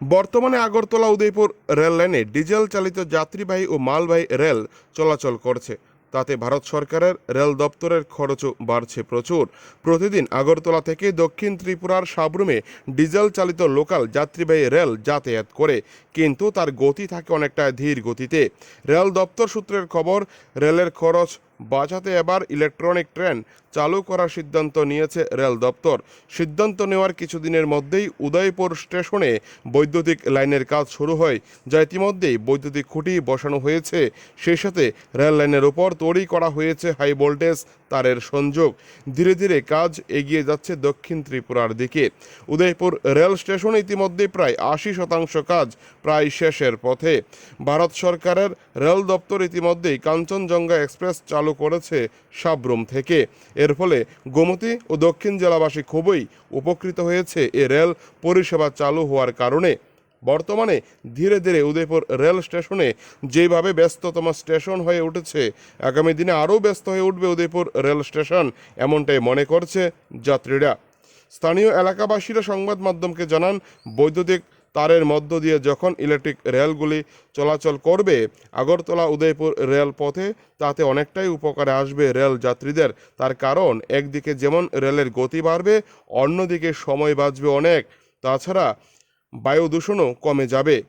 বর্তমানে আগরতলা উদয়পুর রেল লাইনে ডিজেল চালিত যাত্রীবাহী ও মালবাহী রেল চলাচল করছে। তাতে ভারত সরকারের রেল দপ্তরের খরচও বাড়ছে প্রচুর। প্রতিদিন আগরতলা থেকে দক্ষিণ ত্রিপুরার সাবরুমে ডিজেল চালিত লোকাল যাত্রীবাহী রেল যাতায়াত করে, কিন্তু তার গতি থাকে অনেকটা ধীর গতিতে। রেল দপ্তর সূত্রের খবর, রেলের খরচ বাঁচাতে এবার ইলেকট্রনিক ট্রেন চালু করার সিদ্ধান্ত নিয়েছে রেল দপ্তর। সিদ্ধান্ত নেওয়ার কিছুদিনের মধ্যেই উদয়পুর স্টেশনে বৈদ্যুতিক লাইনের কাজ শুরু হয়, যা ইতিমধ্যেই বৈদ্যুতিক খুঁটি বসানো হয়েছে। সেই সাথে রেল লাইনের উপর তৈরি করা হয়েছে হাই ভোল্টেজ তারের সংযোগ। ধীরে ধীরে কাজ এগিয়ে যাচ্ছে দক্ষিণ ত্রিপুরার দিকে। উদয়পুর রেল স্টেশন ইতিমধ্যে প্রায় আশি শতাংশ কাজ প্রায় শেষের পথে। ভারত সরকারের রেল দপ্তর ইতিমধ্যেই কাঞ্চনজঙ্ঘা এক্সপ্রেস চালু করেছে সাবরুম থেকে। এর ফলে গোমতী ও দক্ষিণ জেলাবাসী খুবই উপকৃত হয়েছে এ রেল পরিষেবা চালু হওয়ার কারণে। বর্তমানে ধীরে ধীরে উদয়পুর রেল স্টেশনে যেভাবে ব্যস্ততম স্টেশন হয়ে উঠেছে, আগামী দিনে আরও ব্যস্ত হয়ে উঠবে উদয়পুর রেল স্টেশন, এমনটাই মনে করছে যাত্রীরা। স্থানীয় এলাকাবাসীরা সংবাদ মাধ্যমকে জানান, বৈদ্যুতিক তারের মধ্য দিয়ে যখন ইলেকট্রিক রেলগুলি চলাচল করবে, আগরতলা উদয়পুর রেল পথে তাতে অনেকটাই উপকারে আসবে রেল যাত্রীদের। তার কারণ, একদিকে যেমন রেলের গতি বাড়বে, অন্যদিকে সময় বাঁচবে অনেক। তাছাড়া বায়ু দূষণও কমে যাবে।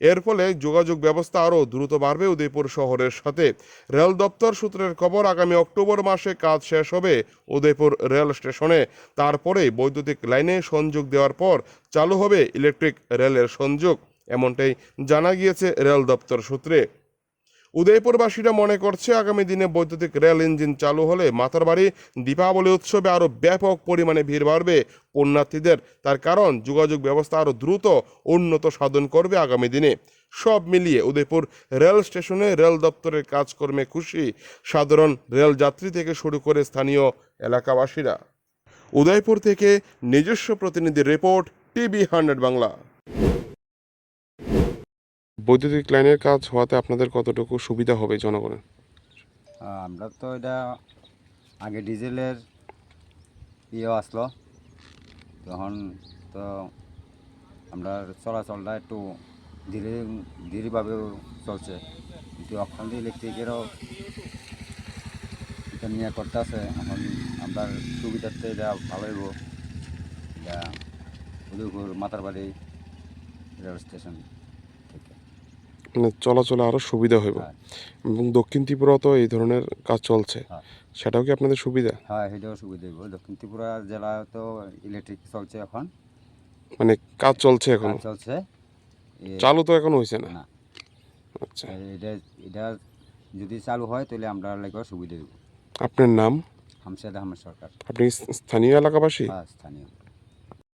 এর ফলে যোগাযোগ ব্যবস্থা আরও দ্রুত বাড়বে উদয়পুর শহরের সাথে। রেল দপ্তর সূত্রের খবর, আগামী অক্টোবর মাসে কাজ শেষ হবে উদয়পুর রেল স্টেশনে। তারপরে বৈদ্যুতিক লাইনে সংযোগ দেওয়ার পর চালু হবে ইলেকট্রিক রেলের সংযোগ, এমনটাই জানা গিয়েছে রেল দপ্তর সূত্রে। উদয়পুরবাসীরা মনে করছে আগামী দিনে বৈদ্যুতিক রেল ইঞ্জিন চালু হলে মাতারবাড়ি দীপাবলি উৎসবে আরও ব্যাপক পরিমাণে ভিড় বাড়বে পুণ্যার্থীদের। তার কারণ, যোগাযোগ ব্যবস্থা আরও দ্রুত উন্নত সাধন করবে আগামী দিনে। সব মিলিয়ে উদয়পুর রেল স্টেশনে রেল দপ্তরের কাজকর্মে খুশি সাধারণ রেল যাত্রী থেকে শুরু করে স্থানীয় এলাকাবাসীরা। উদয়পুর থেকে নিজস্ব প্রতিনিধির রিপোর্ট, টিভি হান্ড্রেড বাংলা। বৈদ্যুতিক লাইনের কাজ হওয়াতে আপনাদের কতটুকু সুবিধা হবে জনগণের? আমরা তো এটা আগে ডিজেলের ইয়ে আসলো। তখন তো আমরা চলাচলটা একটু ধীরে ধীরেভাবে চলছে। কিন্তু এখন ইলেকট্রিকেরও এটা নিয়ে করতে আছে। এখন আমরা সুবিধাতে এটা ভালো হইব। এটা উদয়পুর মাতারবাড়ি রেল স্টেশন মানে চলাচলে আরও সুবিধা হইব। হ্যাঁ। এবং দক্ষিণ ত্রিপুরাও তো এই ধরনের কাজ চলছে। হ্যাঁ। সেটাও কি আপনাদের সুবিধা? হ্যাঁ সেটাও সুবিধা হইব। দক্ষিণ ত্রিপুরা জেলা তো ইলেকট্রিক চলছে এখন। মানে কাজ চলছে এখন? চলছে। চালু তো এখন হয়েছে না? না। আচ্ছা। এটা এটা যদি চালু হয় তাহলে আমরা লাগবে সুবিধা দেব আপনার নাম? হামসাদ আহমেদ সরকার। আপনি স্থানীয় এলাকাবাসী? হ্যাঁ স্থানীয়।